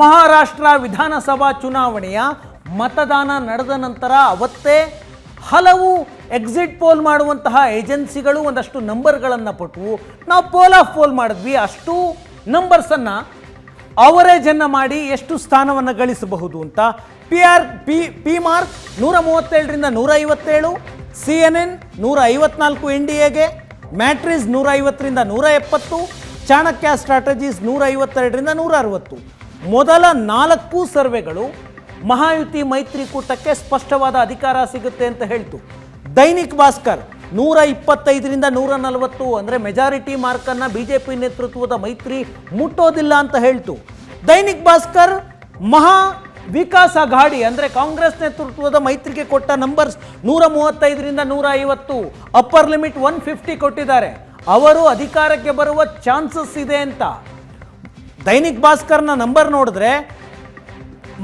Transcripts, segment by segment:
ಮಹಾರಾಷ್ಟ್ರ ವಿಧಾನಸಭಾ ಚುನಾವಣೆಯ ಮತದಾನ ನಡೆದ ನಂತರ ಅವತ್ತೇ ಹಲವು ಎಕ್ಸಿಟ್ ಪೋಲ್ ಮಾಡುವಂತಹ ಏಜೆನ್ಸಿಗಳು ಒಂದಷ್ಟು ನಂಬರ್ಗಳನ್ನು ಪಟ್ಟು ನಾವು ಪೋಲ್ ಆಫ್ ಪೋಲ್ ಮಾಡಿದ್ವಿ. ಅಷ್ಟು ನಂಬರ್ಸನ್ನು ಅವರೇಜನ್ನು ಮಾಡಿ ಎಷ್ಟು ಸ್ಥಾನವನ್ನು ಗಳಿಸಬಹುದು ಅಂತ P R P P Marq ನೂರ ಮೂವತ್ತೇಳರಿಂದ ನೂರ ಐವತ್ತೇಳು ಸಿ ಎನ್ ಎನ್ ನೂರ ಐವತ್ನಾಲ್ಕು ಎನ್ ಡಿ ಎಗೆ ಮ್ಯಾಟ್ರಿಸ್ ನೂರ ಐವತ್ತರಿಂದ ನೂರ ಎಪ್ಪತ್ತು ಚಾಣಕ್ಯ ಸ್ಟ್ರಾಟಜೀಸ್ ನೂರ ಐವತ್ತೆರಡರಿಂದ ನೂರ ಅರವತ್ತು ಮೊದಲ ನಾಲ್ಕು ಸರ್ವೆಗಳು ಮಹಾಯುತಿ ಮೈತ್ರಿಕೂಟಕ್ಕೆ ಸ್ಪಷ್ಟವಾದ ಅಧಿಕಾರ ಸಿಗುತ್ತೆ ಅಂತ ಹೇಳ್ತು. ದೈನಿಕ್ ಭಾಸ್ಕರ್ ನೂರ ಇಪ್ಪತ್ತೈದರಿಂದ ನೂರ ನಲವತ್ತು ಅಂದರೆ ಮೆಜಾರಿಟಿ ಮಾರ್ಕನ್ನು ಬಿ ಜೆ ಪಿ ನೇತೃತ್ವದ ಮೈತ್ರಿ ಮುಟ್ಟೋದಿಲ್ಲ ಅಂತ ಹೇಳ್ತು. ದೈನಿಕ್ ಭಾಸ್ಕರ್ ಮಹಾ ವಿಕಾಸ ಗಾಡಿ ಅಂದರೆ ಕಾಂಗ್ರೆಸ್ ನೇತೃತ್ವದ ಮೈತ್ರಿಗೆ ಕೊಟ್ಟ ನಂಬರ್ಸ್ ನೂರ ಮೂವತ್ತೈದರಿಂದ ನೂರ ಐವತ್ತು ಅಪ್ಪರ್ ಲಿಮಿಟ್ ಒನ್ ಫಿಫ್ಟಿ ಕೊಟ್ಟಿದ್ದಾರೆ. ಅವರು ಅಧಿಕಾರಕ್ಕೆ ಬರುವ ಚಾನ್ಸಸ್ ಇದೆ ಅಂತ. ದೈನಿಕ್ ಭಾಸ್ಕರ್ನ ನಂಬರ್ ನೋಡಿದ್ರೆ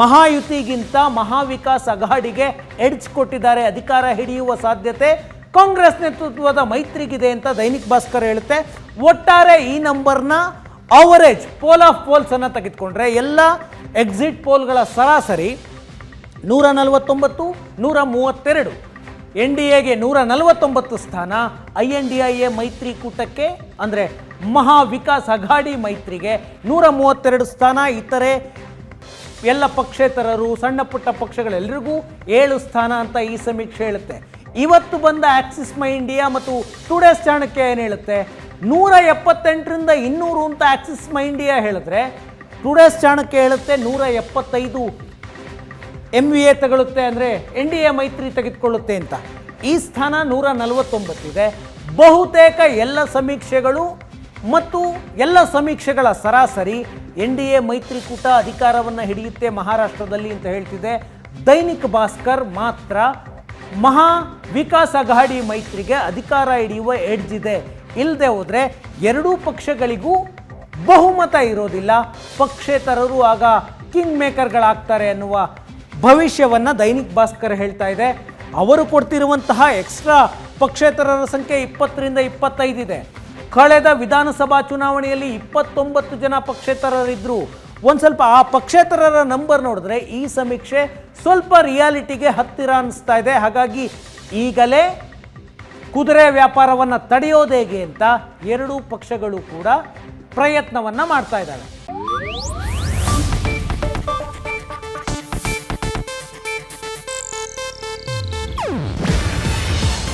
ಮಹಾಯುತಿಗಿಂತ ಮಹಾವಿಕಾಸ್ ಅಘಾಡಿಗೆ ಎಡ್ಜ್ ಕೊಟ್ಟಿದ್ದಾರೆ. ಅಧಿಕಾರ ಹಿಡಿಯುವ ಸಾಧ್ಯತೆ ಕಾಂಗ್ರೆಸ್ ನೇತೃತ್ವದ ಮೈತ್ರಿಗಿದೆ ಅಂತ ದೈನಿಕ್ ಭಾಸ್ಕರ್ ಹೇಳುತ್ತೆ. ಒಟ್ಟಾರೆ ಈ ನಂಬರ್ನ ಅವರೇಜ್ ಪೋಲ್ ಆಫ್ ಪೋಲ್ಸ್ ಅನ್ನು ತೆಗೆದುಕೊಂಡ್ರೆ ಎಲ್ಲ ಎಕ್ಸಿಟ್ ಪೋಲ್ಗಳ ಸರಾಸರಿ ನೂರ ನಲವತ್ತೊಂಬತ್ತು, ನೂರ ಮೂವತ್ತೆರಡು. ಎನ್ ಡಿ ಎಗೆ ನೂರ ನಲವತ್ತೊಂಬತ್ತು ಸ್ಥಾನ, I N D I A ಮೈತ್ರಿಕೂಟಕ್ಕೆ, ಅಂದರೆ ಮಹಾ ವಿಕಾಸ್ ಅಘಾಡಿ ಮೈತ್ರಿಗೆ ನೂರ ಮೂವತ್ತೆರಡು ಸ್ಥಾನ. ಇತರೆ ಎಲ್ಲ ಪಕ್ಷೇತರರು, ಸಣ್ಣ ಪುಟ್ಟ ಪಕ್ಷಗಳೆಲ್ಲರಿಗೂ ಏಳು ಸ್ಥಾನ ಅಂತ ಈ ಸಮೀಕ್ಷೆ ಹೇಳುತ್ತೆ. ಇವತ್ತು ಬಂದ ಆಕ್ಸಿಸ್ ಮೈ ಇಂಡಿಯಾ ಮತ್ತು ಟುಡೇಸ್ ಚಾಣಕ್ಯ ಏನು ಹೇಳುತ್ತೆ? ನೂರ ಎಪ್ಪತ್ತೆಂಟರಿಂದ ಇನ್ನೂರು ಅಂತ ಆಕ್ಸಿಸ್ ಮೈ ಇಂಡಿಯಾ ಹೇಳಿದ್ರೆ, ಟುಡೇಸ್ ಚಾಣಕ್ಯ ಹೇಳುತ್ತೆ ನೂರ ಎಪ್ಪತ್ತೈದು ಎಂ ವಿ ಎ ತಗೊಳ್ಳುತ್ತೆ ಅಂದರೆ ಎನ್ ಡಿ ಎ ಮೈತ್ರಿ ತೆಗೆದುಕೊಳ್ಳುತ್ತೆ ಅಂತ. ಈ ಸ್ಥಾನ ನೂರ ನಲವತ್ತೊಂಬತ್ತಿದೆ ಬಹುತೇಕ ಎಲ್ಲ ಸಮೀಕ್ಷೆಗಳು ಮತ್ತು ಎಲ್ಲ ಸಮೀಕ್ಷೆಗಳ ಸರಾಸರಿ ಎನ್ ಡಿ ಎ ಮೈತ್ರಿಕೂಟ ಅಧಿಕಾರವನ್ನು ಹಿಡಿಯುತ್ತೆ ಮಹಾರಾಷ್ಟ್ರದಲ್ಲಿ ಅಂತ ಹೇಳ್ತಿದೆ. ದೈನಿಕ್ ಭಾಸ್ಕರ್ ಮಾತ್ರ ಮಹಾ ವಿಕಾಸ್ ಅಘಾಡಿ ಮೈತ್ರಿಗೆ ಅಧಿಕಾರ ಹಿಡಿಯುವ ಎಡ್ಜ್ ಇದೆ. ಇಲ್ಲದೆ ಹೋದರೆ ಎರಡೂ ಪಕ್ಷಗಳಿಗೂ ಬಹುಮತ ಇರೋದಿಲ್ಲ. ಪಕ್ಷೇತರರು ಆಗ ಕಿಂಗ್ ಮೇಕರ್ಗಳಾಗ್ತಾರೆ ಅನ್ನುವ ಭವಿಷ್ಯವನ್ನು ದೈನಿಕ್ ಭಾಸ್ಕರ್ ಹೇಳ್ತಾ ಇದೆ. ಅವರು ಕೊಡ್ತಿರುವಂತಹ ಎಕ್ಸ್ಟ್ರಾ ಪಕ್ಷೇತರರ ಸಂಖ್ಯೆ ಇಪ್ಪತ್ತರಿಂದ ಇಪ್ಪತ್ತೈದಿದೆ ಕಳೆದ ವಿಧಾನಸಭಾ ಚುನಾವಣೆಯಲ್ಲಿ ಇಪ್ಪತ್ತೊಂಬತ್ತು ಜನ ಪಕ್ಷೇತರರಿದ್ದರು ಒಂದು ಸ್ವಲ್ಪ ಆ ಪಕ್ಷೇತರರ ನಂಬರ್ ನೋಡಿದ್ರೆ ಈ ಸಮೀಕ್ಷೆ ಸ್ವಲ್ಪ ರಿಯಾಲಿಟಿಗೆ ಹತ್ತಿರ ಅನಿಸ್ತಾ ಇದೆ. ಹಾಗಾಗಿ ಈಗಲೇ ಕುದುರೆ ವ್ಯಾಪಾರವನ್ನು ತಡೆಯೋದು ಹೇಗೆ ಅಂತ ಎರಡೂ ಪಕ್ಷಗಳು ಕೂಡ ಪ್ರಯತ್ನವನ್ನು ಮಾಡ್ತಾ ಇದ್ದಾವೆ.